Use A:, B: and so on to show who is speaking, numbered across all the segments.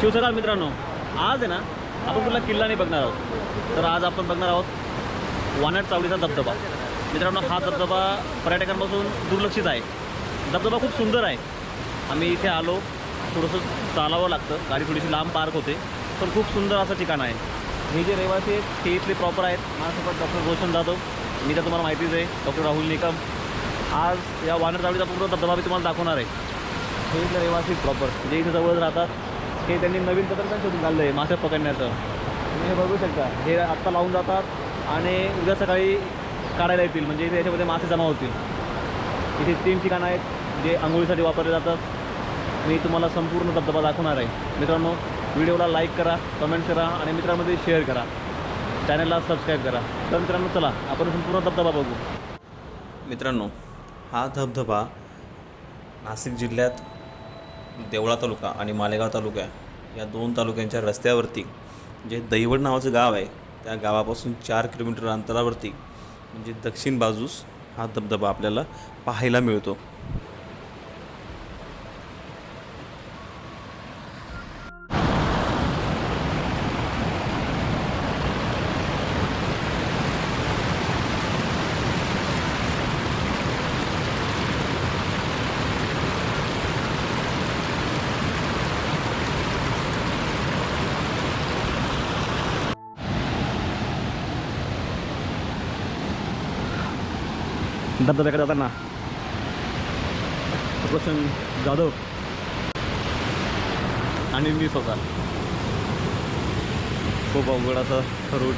A: शिवसकाळ मित्रांनो आज आहे ना आपण कुठला किल्ला नाही बघणार आहोत. तर आज आपण बघणार आहोत वानट चावडीचा धबधबा. मित्रांनो हा धबधबा पर्यटकांपासून दुर्लक्षित आहे. धबधबा खूप सुंदर आहे. आम्ही इथे आलो थोडंसं चालावं लागतं. गाडी थोडीशी लांब पार्क होते पण खूप सुंदर असं ठिकाण आहे. हे जे रहिवासी आहेत ते इथले प्रॉपर आहेत. माझ्यासोबत डॉक्टर रोशन जाधव मी तर तुम्हाला माहितीच आहे डॉक्टर राहुल निकम. आज या वानर चावडीचा पूर्ण धबधबा मी तुम्हाला दाखवणार आहे. हे इथले रहिवासी प्रॉपर जे इथे जवळच राहतात. हे त्यांनी नवीन तंत्रज्ञान शोधून काढलं आहे मासे पकडण्याचं. तुम्ही हे बघू शकता. हे आत्ता लावून जातात आणि उद्या सकाळी काढायला येतील. म्हणजे इथे याच्यामध्ये मासे जमा होतील. इथे तीन ठिकाणं आहेत जे आंघोळीसाठी वापरले जातात. मी तुम्हाला संपूर्ण धबधबा दाखवणार आहे. मित्रांनो व्हिडिओला लाईक करा कमेंट करा आणि मित्रांमध्ये शेअर करा. चॅनलला सबस्क्राईब करा. तर मित्रांनो चला आपण संपूर्ण धबधबा बघू.
B: मित्रांनो हा धबधबा नाशिक जिल्ह्यात देवळा तालुका आणि मालेगाव तालुका या दोन तालुक्यांच्या रस्त्यावरती जे दैवड नावाचं गाव आहे त्या गावापासून चार किलोमीटर अंतरावरती म्हणजे दक्षिण बाजूस हा धबधबा आपल्याला पाहायला मिळतो.
A: धबधब्याकडे जाताना. रोशन जाधव. आणि मी स्वतः. खूप अवघड असं रूट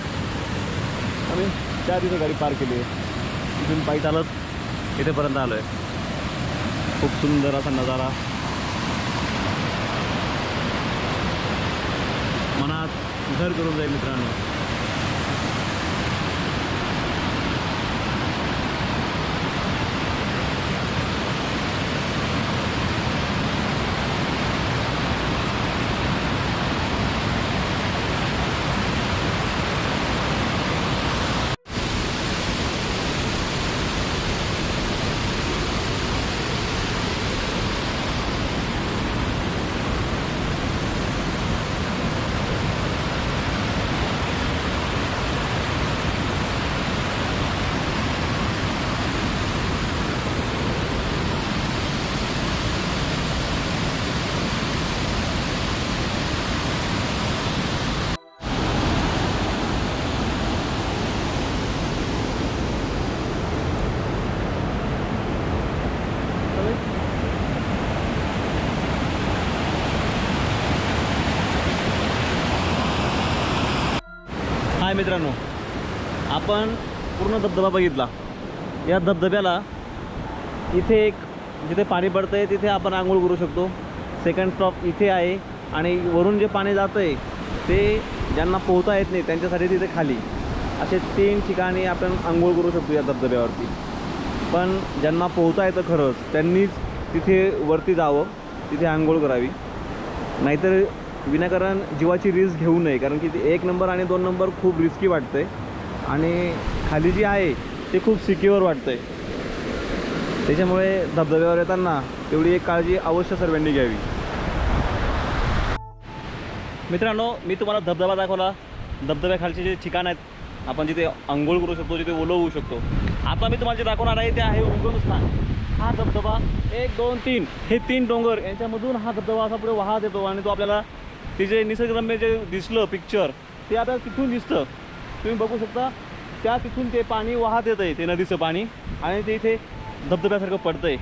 A: आम्ही त्या तिथे गाडी पार केली. आहे तिथून पायी चालत इथेपर्यंत आलो आहे खूप सुंदर असा नजारा. मनात घर करून जाईल मित्रांनो. हाय मित्रांनो. आपण पूर्ण धबधबा बघितला. या धबधब्याला इथे एक जिथे पाणी पडतं आहे तिथे आपण आंघोळ करू शकतो. सेकंड स्टॉप इथे आहे आणि वरून जे पाणी जातं आहे ते ज्यांना पोहता येत नाही त्यांच्यासाठी तिथे खाली. असे तीन ठिकाणी आपण आंघोळ करू शकतो या धबधब्यावरती. पण ज्यांना पोहता येतं खरंच त्यांनीच तिथे वरती जावं तिथे आंघोळ करावी. नाहीतर विनाकारण जीवाची रिस्क घेऊ नये कारण की एक नंबर आणि दोन नंबर खूप रिस्की वाटतं आहे आणि खाली जी आहे ते खूप सिक्युअर आहे त्याच्यामुळे धबधब्यावर येताना तेवढी एक काळजी अवश्य सर्वांनी घ्यावी. मित्रांनो मी तुम्हाला धबधबा दाखवला. धबधब्याखालचे जे ठिकाण आहेत आपण जिथे आंघोळ करू शकतो जिथे ओलं होऊ शकतो. आता मी तुम्हाला जे दाखवणार आहे ते आहे उगमस्थान हा धबधबा एक दोन तीन. हे तीन डोंगर यांच्यामधून हा धबधबा असा पुढे वाहत येतो आणि तो आपल्याला ते जे निसर्गरम्य जे दिसलं पिक्चर ते आता तिथून दिसतं. तुम्ही बघू शकता त्या तिथून ते पाणी वाहत येतं आहे ते नदीचं पाणी. आणि ते इथे धबधब्यासारखं पडतं आहे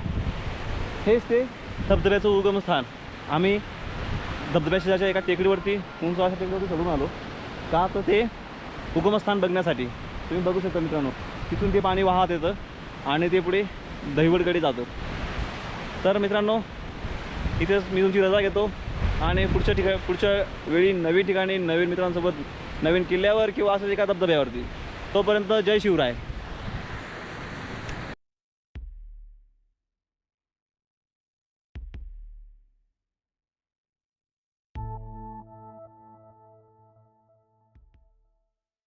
A: हेच ते धबधब्याचं उगमस्थान. आम्ही धबधब्याच्या एका टेकडीवरती उंच अशा टेकडीवरती चढून आलो का तर ते उगमस्थान बघण्यासाठी. तुम्ही बघू शकता मित्रांनो तिथून ते पाणी वाहत येतं आणि ते पुढे दहिवडकडे जातं. तर मित्रांनो इथेच मी तुमची रजा घेतो. आणि पुढच्या ठिकाणी पुढच्या वेळी नवीन ठिकाणी नवीन मित्रांसोबत नवीन किल्ल्यावर किंवा असंच एका धबधब्यावरती. तोपर्यंत जय शिवराय.